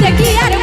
দেখি আর